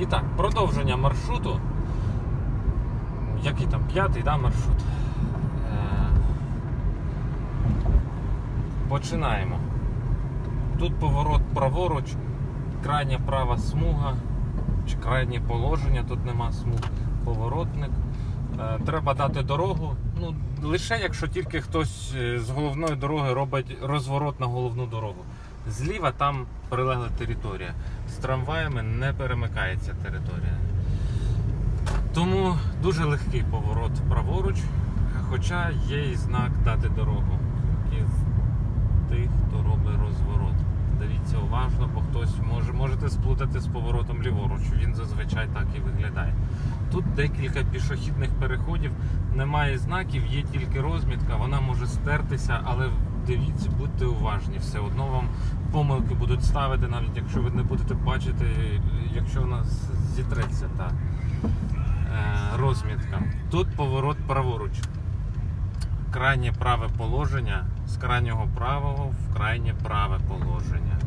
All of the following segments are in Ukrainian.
І так, продовження маршруту. Який там п'ятий да, маршрут. Е, Починаємо. Тут поворот праворуч, крайня права смуга, чи крайнє положення, тут нема смуг, поворотник. Е, Треба дати дорогу. Ну, лише якщо тільки хтось е, з головної дороги робить розворот на головну дорогу. Зліва там прилегла територія. З трамваями не перемикається територія. Тому дуже легкий поворот праворуч, хоча є і знак дати дорогу. І тих, хто робить розворот. Дивіться уважно, бо хтось може можете сплутати з поворотом ліворуч. Він зазвичай так і виглядає. Тут декілька пішохідних переходів, немає знаків, є тільки розмітка, вона може стертися, але дивіться, будьте уважні, все одно вам помилки будуть ставити, навіть якщо ви не будете бачити, якщо вона з- зітреться та е, розмітка. Тут поворот праворуч. Крайнє праве положення з крайнього правого в крайнє праве положення.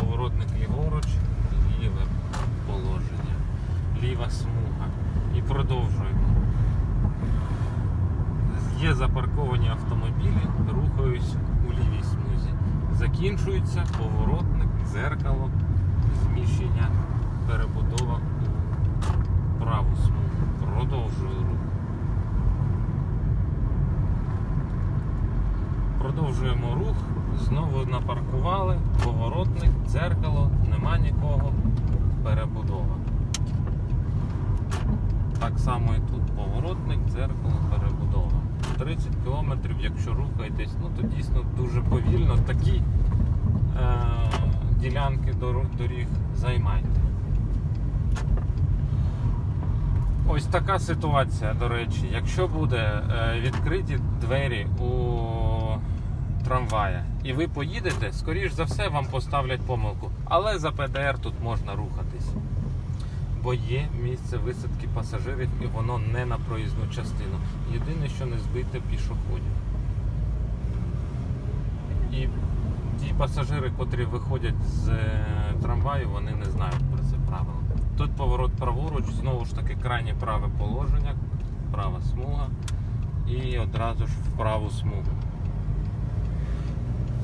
Поворотник ліворуч, ліве положення, ліва смуга. І продовжуємо. Є запарковані автомобілі, рухаюсь у лівій смузі. Закінчується поворотник, дзеркало, зміщення, перебудова у праву смугу. Продовжую рух. Продовжуємо рух. Знову напаркували, поворотник, дзеркало, нема нікого, перебудова. Так само і тут поворотник, дзеркало. 30 км, якщо рухаєтесь, ну то дійсно дуже повільно такі е, ділянки дор- доріг займайте. Ось така ситуація, до речі. Якщо буде е, відкриті двері у трамвая і ви поїдете, скоріш за все вам поставлять помилку. Але за ПДР тут можна рухатись. Бо є місце висадки пасажирів і воно не на проїзну частину. Єдине, що не збите пішоходів. І ті пасажири, котрі виходять з е, трамваю, вони не знають про це правило. Тут поворот праворуч, знову ж таки крайнє праве положення, права смуга і одразу ж в праву смугу.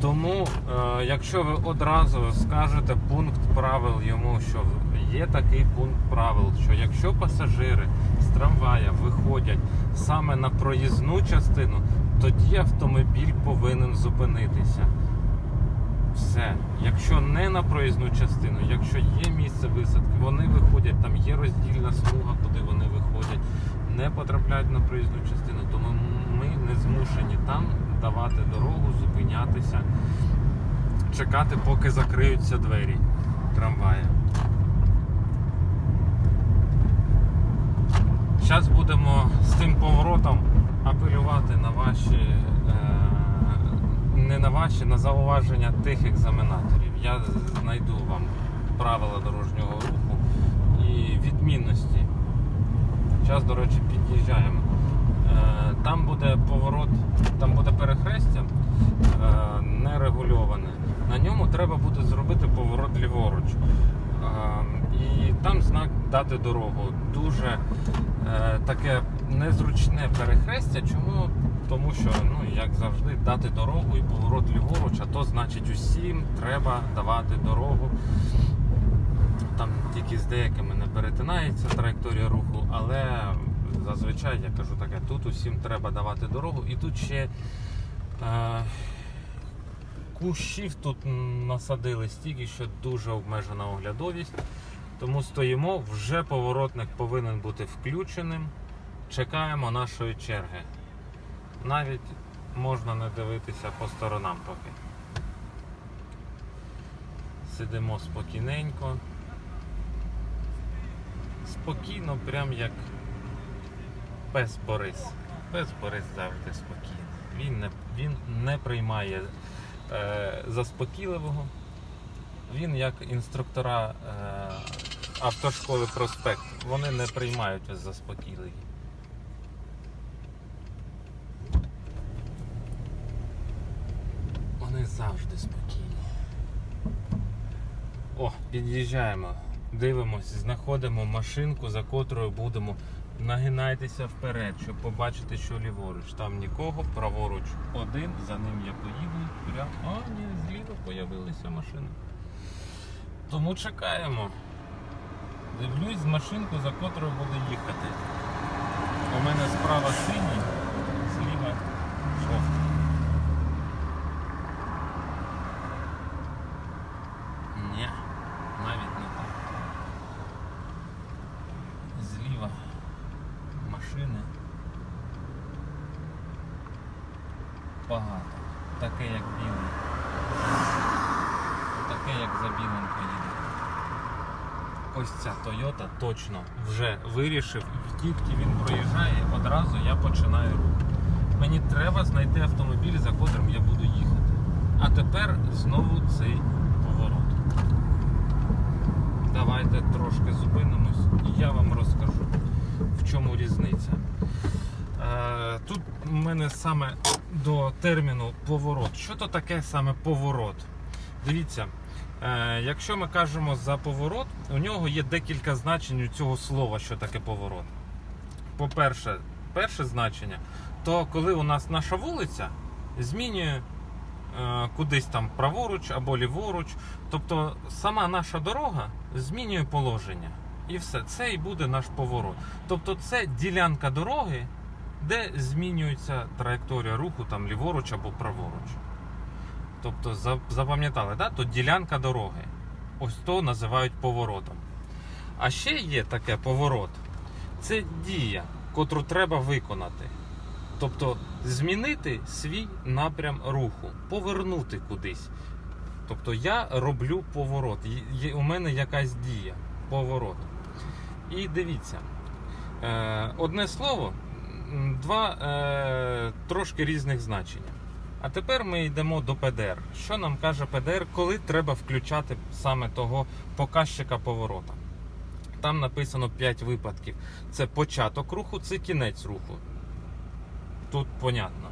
Тому, е, якщо ви одразу скажете пункт правил йому, що є такий пункт правил, що якщо пасажири з трамвая виходять саме на проїзну частину, тоді автомобіль повинен зупинитися. Все. Якщо не на проїзну частину, якщо є місце висадки, вони виходять, там є роздільна смуга, куди вони виходять, не потрапляють на проїзну частину, тому ми не змушені там давати дорогу, зупинятися, чекати, поки закриються двері трамвая. Зараз будемо з тим поворотом апелювати на ваші. Е- не на ваші, на зауваження тих екзаменаторів. Я знайду вам правила дорожнього руху і відмінності. Зараз, до речі, під'їжджаємо. Е, Там буде поворот, там буде перехрестя е, нерегульоване. На ньому треба буде зробити поворот ліворуч. І там знак дати дорогу. Дуже е, таке незручне перехрестя. Чому? Тому що, ну, як завжди, дати дорогу і поворот ліворуч, а то значить усім треба давати дорогу. Там тільки з деякими не перетинається траєкторія руху, але зазвичай я кажу таке, тут усім треба давати дорогу. І тут ще е, кущів тут насадили стільки, що дуже обмежена оглядовість. Тому стоїмо, вже поворотник повинен бути включеним. Чекаємо нашої черги. Навіть можна не дивитися по сторонам поки. Сидимо спокійненько. Спокійно, прям як пес Борис. Пес Борис завжди спокійний. Він не, він не приймає е, заспокійливого. Він як інструктора е, автошколи проспект. Вони не приймають заспокійливі. Вони завжди спокійні. О, під'їжджаємо. Дивимось, знаходимо машинку, за котрою будемо. Нагинайтеся вперед, щоб побачити, що ліворуч. Там нікого, праворуч один, за ним я поїду. Прям. А, ні, зліва з'явилися машини. Тому чекаємо. Дивлюсь з машинку, за котрою буду їхати. У мене справа синій, зліва жовтий. Ні, навіть не так. Зліва машини багато. Таке як білий. Таке як за білим поїде. Ось ця Toyota точно вже вирішив, тільки він проїжджає, одразу я починаю рух. Мені треба знайти автомобіль, за котрим я буду їхати. А тепер знову цей поворот. Давайте трошки зупинимось і я вам розкажу, в чому різниця. Е, Тут у мене саме до терміну поворот. Що то таке саме поворот? Дивіться, якщо ми кажемо за поворот, у нього є декілька значень у цього слова, що таке поворот. По-перше, перше значення, то коли у нас наша вулиця змінює е, кудись там праворуч або ліворуч, тобто сама наша дорога змінює положення. І все, це і буде наш поворот. Тобто це ділянка дороги, де змінюється траєкторія руху там ліворуч або праворуч. Тобто запам'ятали, да? то ділянка дороги. Ось то називають поворотом. А ще є таке поворот. Це дія, котру треба виконати. Тобто змінити свій напрям руху, повернути кудись. Тобто я роблю поворот. Є- У мене якась дія, поворот. І дивіться, е, одне слово, два е, трошки різних значення. А тепер ми йдемо до ПДР. Що нам каже ПДР, коли треба включати саме того показчика поворота? Там написано 5 випадків. Це початок руху, це кінець руху. Тут понятно.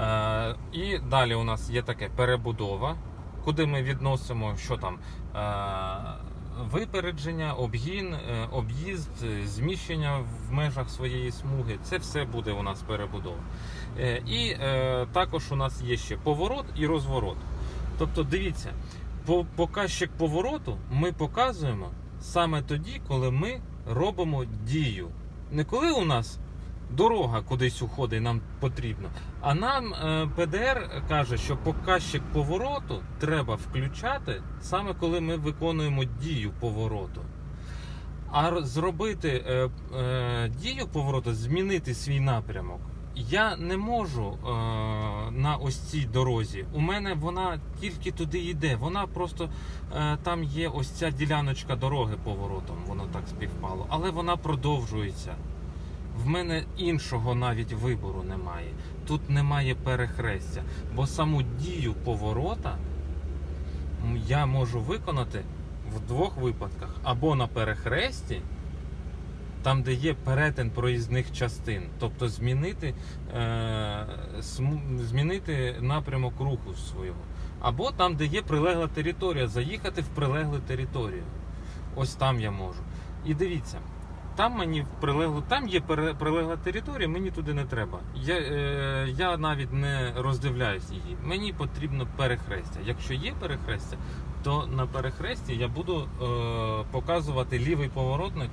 Е, і далі у нас є таке перебудова, куди ми відносимо, що там е, випередження, обгін, е, об'їзд, е, зміщення в межах своєї смуги. Це все буде у нас перебудова. Е, і також у нас є ще поворот і розворот. Тобто, дивіться, показчик повороту ми показуємо саме тоді, коли ми робимо дію. Не коли у нас дорога кудись уходить, нам потрібно. А нам е, ПДР каже, що показчик повороту треба включати саме коли ми виконуємо дію повороту. А зробити е, е, дію повороту, змінити свій напрямок. Я не можу е, на ось цій дорозі. У мене вона тільки туди йде. Вона просто е, там є ось ця діляночка дороги поворотом, воно так співпало, але вона продовжується. В мене іншого навіть вибору немає. Тут немає перехрестя, бо саму дію поворота я можу виконати в двох випадках: або на перехресті, там, де є перетин проїзних частин, тобто змінити, е, змінити напрямок руху свого, або там, де є прилегла територія, заїхати в прилеглу територію. Ось там я можу. І дивіться, там мені в прилеглу, там є прилегла територія, мені туди не треба. Я, е, я навіть не роздивляюсь її. Мені потрібно перехрестя. Якщо є перехрестя, то на перехресті я буду е, показувати лівий поворотник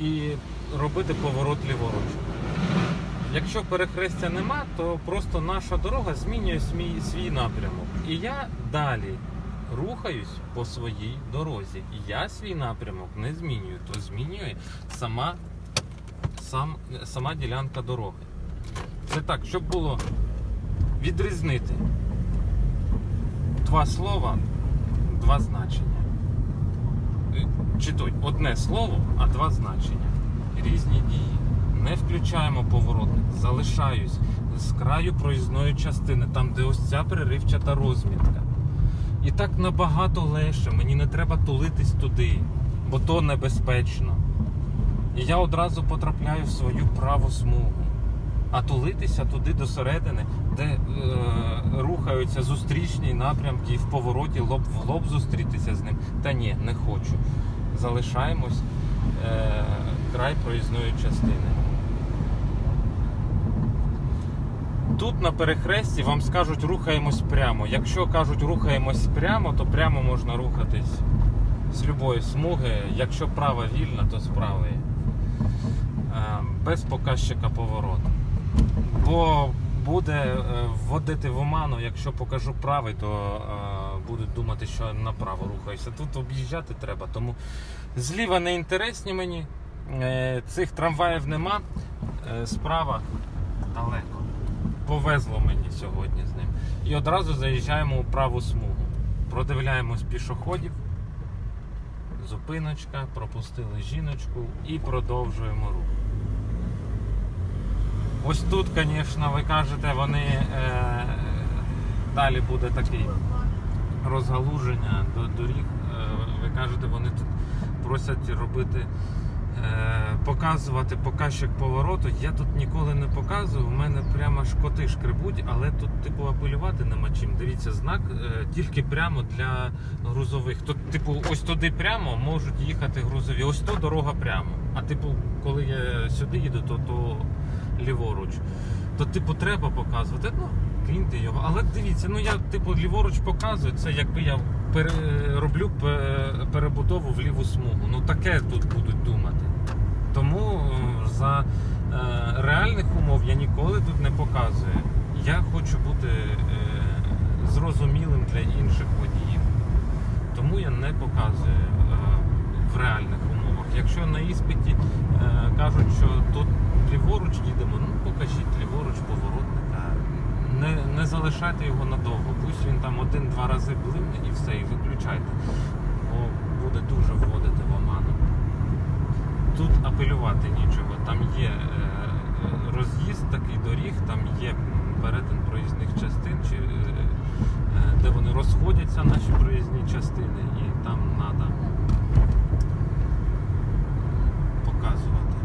і робити поворот ліворуч. Якщо перехрестя нема, то просто наша дорога змінює свій, свій напрямок. І я далі рухаюсь по своїй дорозі. І Я свій напрямок не змінюю, то змінює сама, сам, сама ділянка дороги. Це так, щоб було відрізнити два слова, два значення. Е, Чи то одне слово, а два значення. Різні дії. Не включаємо поворотник, залишаюсь з краю проїзної частини, там, де ось ця переривчата розмітка. І так набагато легше, мені не треба тулитись туди, бо то небезпечно. І я одразу потрапляю в свою праву смугу. А тулитися туди до середини, де е, рухаються зустрічні напрямки і в повороті лоб в лоб зустрітися з ним. Та ні, не хочу. залишаємось е, край проїзної частини. Тут на перехресті вам скажуть рухаємось прямо. Якщо кажуть рухаємось прямо, то прямо можна рухатись з любої смуги. Якщо права вільна, то з правої. Е, Без показчика повороту. Бо буде е, вводити в оману, якщо покажу правий, то е, будуть думати, що направо рухаюся. Тут об'їжджати треба, тому зліва не інтересні мені. Цих трамваїв нема. Справа далеко. Повезло мені сьогодні з ним. І одразу заїжджаємо у праву смугу. Продивляємось пішоходів. Зупиночка, пропустили жіночку і продовжуємо рух. Ось тут, звісно, ви кажете, вони е, далі буде таке розгалуження до доріг. Е, ви кажете, вони тут просять робити, показувати показчик повороту. Я тут ніколи не показую. У мене прямо ж коти шкребуть, але тут, типу, апелювати нема чим. Дивіться, знак е, тільки прямо для грузових. Тут, типу, ось туди прямо можуть їхати грузові. Ось то дорога прямо. А типу, коли я сюди їду, то, то ліворуч. То, типу, треба показувати. Ну, киньте його. Але дивіться, ну я типу ліворуч показую, це якби я пере, роблю пе- перебудову в ліву смугу. Ну таке тут будуть думати. Тому е, за е, реальних умов я ніколи тут не показую. Я хочу бути е, зрозумілим для інших водіїв. Тому я не показую в реальних умовах. Якщо на іспиті кажуть, що тут ліворуч їдемо, ну покажіть ліворуч поворотника. Не, не залишайте його надовго. Пусть він там один-два рази блимне і все, і виключайте. Бо буде дуже вводити в. Тут апелювати нічого. Там є е, роз'їзд такий доріг, там є перетин проїзних частин, чи, е, де вони розходяться, наші проїзні частини, і там треба показувати,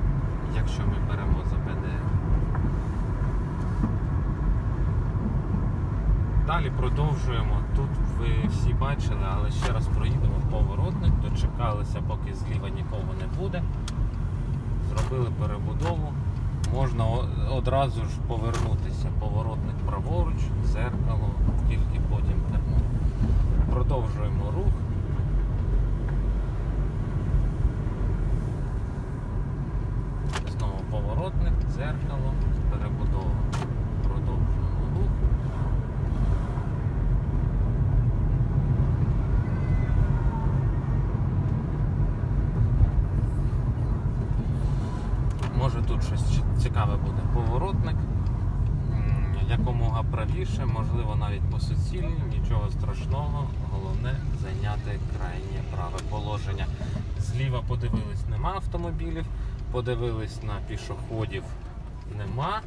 якщо ми беремо за ПДР. Далі продовжуємо. Тут ви всі бачили, але ще раз проїдемо поворотник, дочекалися, поки зліва нікого не буде. Зробили перебудову. Можна одразу ж повернутися. Поворотник праворуч, зеркало, тільки потім термо. Продовжуємо рух. Знову поворотник, дзеркало, перебудова. Продовжуємо рух. Може тут щось цікаве буде. Поворотник. Якомога правіше, можливо, навіть по суцільній, нічого страшного. Головне зайняти крайнє праве положення. Зліва подивились, нема автомобілів, подивились на пішоходів, нема.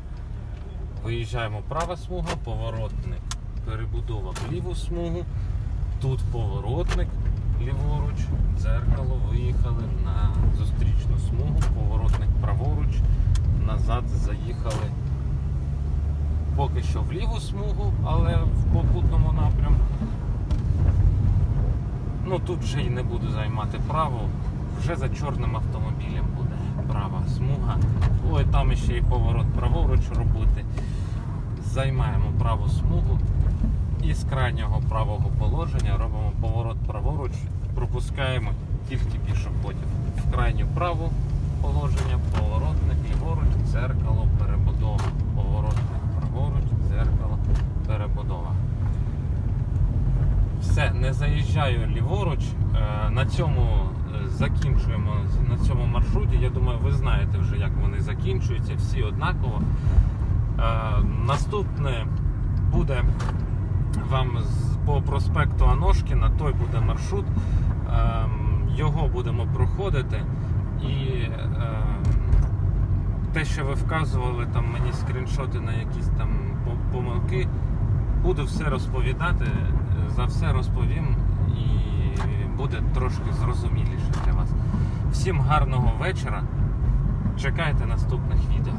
Виїжджаємо права смуга, поворотник, перебудова в ліву смугу. Тут поворотник ліворуч, дзеркало, виїхали на зустрічну смугу, поворотник праворуч, назад заїхали поки що в ліву смугу, але в попутному напрямку. Ну тут вже і не буду займати право, вже за чорним автомобілем буде права смуга. Ой, там ще і поворот праворуч робити. Займаємо праву смугу і з крайнього правого положення робимо поворот праворуч, пропускаємо тільки пішоходів. В крайню праву положення, поворотник ліворуч, дзеркало, перебудова. Поворотник праворуч, дзеркало, перебудова. Все, не заїжджаю ліворуч. Е, На цьому е, закінчуємо на цьому маршруті. Я думаю, ви знаєте вже, як вони закінчуються, всі однаково. Е, Наступне буде вам по проспекту Аношкіна, той буде маршрут. Ем, Його будемо проходити. І ем, те, що ви вказували там мені скріншоти на якісь там помилки, буду все розповідати, за все розповім і буде трошки зрозуміліше для вас. Всім гарного вечора. Чекайте наступних відео.